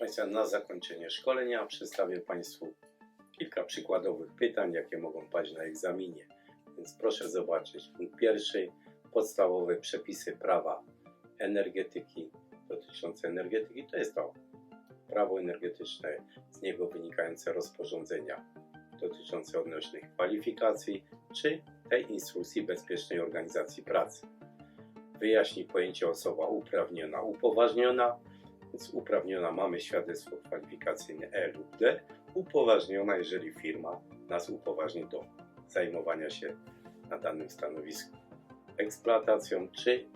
Państwa, na zakończenie szkolenia przedstawię Państwu kilka przykładowych pytań, jakie mogą paść na egzaminie. Więc proszę zobaczyć. Punkt pierwszy. Podstawowe przepisy prawa energetyki dotyczące energetyki to jest to prawo energetyczne, z niego wynikające rozporządzenia dotyczące odnośnych kwalifikacji, czy tej instrukcji bezpiecznej organizacji pracy. Wyjaśni pojęcie osoba uprawniona, upoważniona, więc uprawniona mamy świadectwo kwalifikacyjne E lub D, upoważniona, jeżeli firma nas upoważni do zajmowania się na danym stanowisku eksploatacją, czy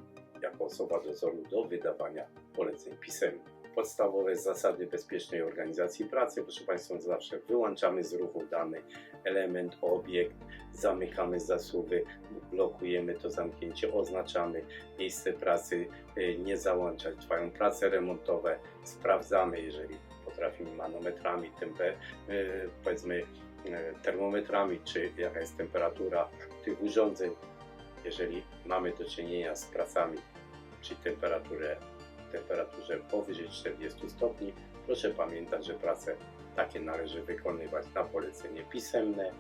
jako osoba dozoru do wydawania poleceń pisemnych. Podstawowe zasady bezpiecznej organizacji pracy, proszę Państwa, zawsze wyłączamy z ruchu dany element, obiekt, zamykamy zasuwy, blokujemy to zamknięcie, oznaczamy miejsce pracy, y, nie załączać, trwają prace remontowe, sprawdzamy, jeżeli potrafimy manometrami, tempe, y, powiedzmy y, termometrami, czy jaka jest temperatura tych urządzeń, jeżeli mamy do czynienia z pracami przy temperaturze, temperaturze powyżej 40 stopni, proszę pamiętać, że prace takie należy wykonywać na polecenie pisemne,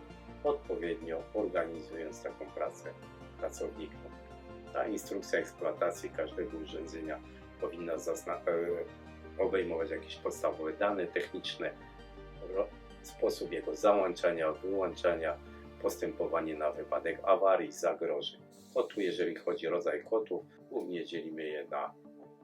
odpowiednio organizując taką pracę pracownikom. Ta instrukcja eksploatacji każdego urządzenia powinna e, obejmować jakieś podstawowe dane techniczne, sposób jego załączania, wyłączania, postępowanie na wypadek awarii, zagrożeń. Kotu, jeżeli chodzi o rodzaj kotów, głównie dzielimy je na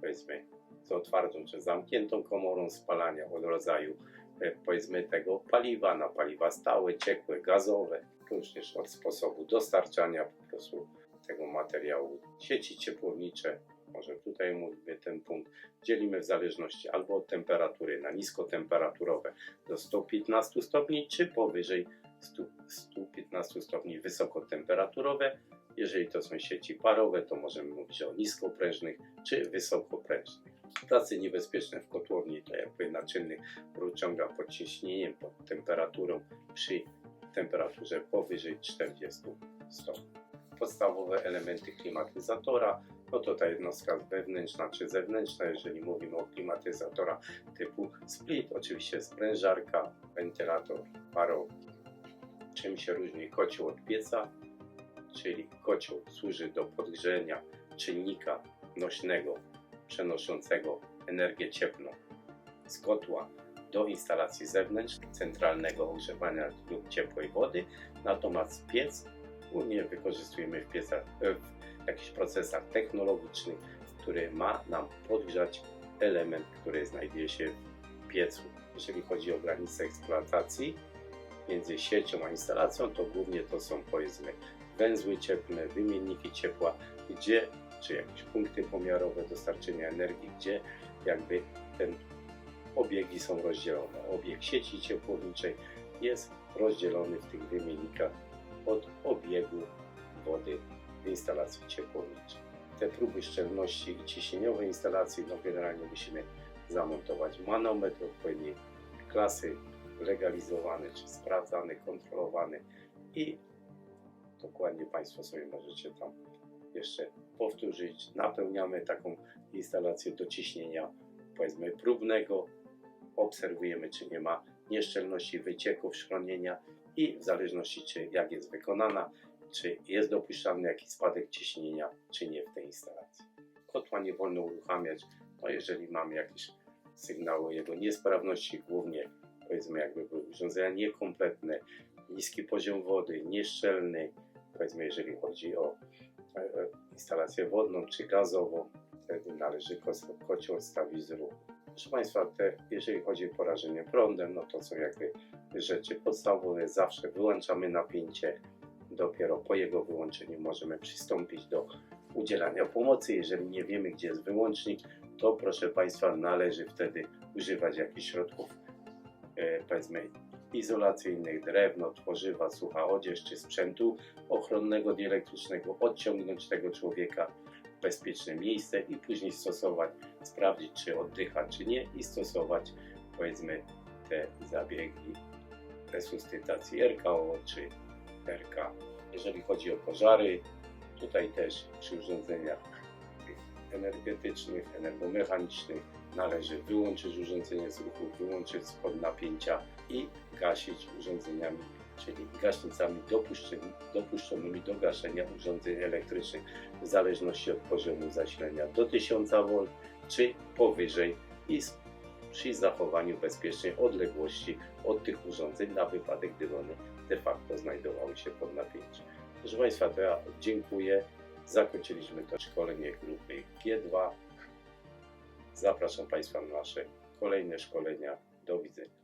powiedzmy z otwartą czy zamkniętą komorą spalania od rodzaju e, powiedzmy tego paliwa na paliwa stałe, ciekłe, gazowe, również od sposobu dostarczania po prostu tego materiału. Sieci ciepłownicze, może tutaj mówimy ten punkt, dzielimy w zależności albo od temperatury na niskotemperaturowe do 115 stopni, czy powyżej 100, 115 stopni wysokotemperaturowe. Jeżeli to są sieci parowe, to możemy mówić o niskoprężnych czy wysokoprężnych. Prace niebezpieczne w kotłowni to jakby naczynny rozciąga pod ciśnieniem, pod temperaturą przy temperaturze powyżej 40 stopni. Podstawowe elementy klimatyzatora, no to ta jednostka wewnętrzna czy zewnętrzna, jeżeli mówimy o klimatyzatora typu split, oczywiście sprężarka, wentylator parowy. Czym się różni kocioł od pieca? Czyli kocioł służy do podgrzenia czynnika nośnego przenoszącego energię cieplną z kotła do instalacji zewnętrznej, centralnego ogrzewania lub ciepłej wody, natomiast piec głównie wykorzystujemy w piecach, w jakichś procesach technologicznych, który ma nam podgrzać element, który znajduje się w piecu. Jeżeli chodzi o granice eksploatacji między siecią a instalacją, to głównie to są powiedzmy węzły cieplne, wymienniki ciepła, gdzie czy jakieś punkty pomiarowe dostarczenia energii, gdzie jakby ten obiegi są rozdzielone. Obieg sieci ciepłowniczej jest rozdzielony w tych wymiennikach od obiegu wody w instalacji ciepłowniczej. Te próby szczelności ciśnieniowej instalacji, no generalnie musimy zamontować manometr odpowiedniej klasy, legalizowany czy sprawdzany, kontrolowany i dokładnie Państwo sobie możecie tam jeszcze powtórzyć. Napełniamy taką instalację do ciśnienia powiedzmy próbnego, obserwujemy czy nie ma nieszczelności wycieków, szklonienia i w zależności czy jak jest wykonana, czy jest dopuszczalny jakiś spadek ciśnienia, czy nie w tej instalacji. Kotła nie wolno uruchamiać, no jeżeli mamy jakieś sygnały jego niesprawności, głównie powiedzmy jakby były urządzenia niekompletne, niski poziom wody, nieszczelny, powiedzmy jeżeli chodzi o e, e, instalację wodną czy gazową, wtedy należy ko- kocioł odstawić z ruchu. Proszę Państwa, te, jeżeli chodzi o porażenie prądem, no to są jakby rzeczy podstawowe. Zawsze wyłączamy napięcie. Dopiero po jego wyłączeniu możemy przystąpić do udzielania pomocy. Jeżeli nie wiemy, gdzie jest wyłącznik, to proszę Państwa, należy wtedy używać jakichś środków, e, powiedzmy, izolacyjnych, drewno, tworzywa, sucha odzież czy sprzętu ochronnego dielektrycznego, odciągnąć tego człowieka w bezpieczne miejsce i później stosować, sprawdzić czy oddycha, czy nie i stosować powiedzmy te zabiegi resuscytacji RKO czy RK. Jeżeli chodzi o pożary, tutaj też przy urządzeniach energetycznych, energomechanicznych należy wyłączyć urządzenie z ruchu, wyłączyć spod napięcia i gasić urządzeniami, czyli gaśnicami dopuszczonymi, do gaszenia urządzeń elektrycznych w zależności od poziomu zasilania do 1000 V czy powyżej i przy zachowaniu bezpiecznej odległości od tych urządzeń na wypadek, gdyby one de facto znajdowały się pod napięciem. Proszę Państwa, to ja dziękuję. Zakończyliśmy to szkolenie grupy G2. Zapraszam Państwa na nasze kolejne szkolenia. Do widzenia.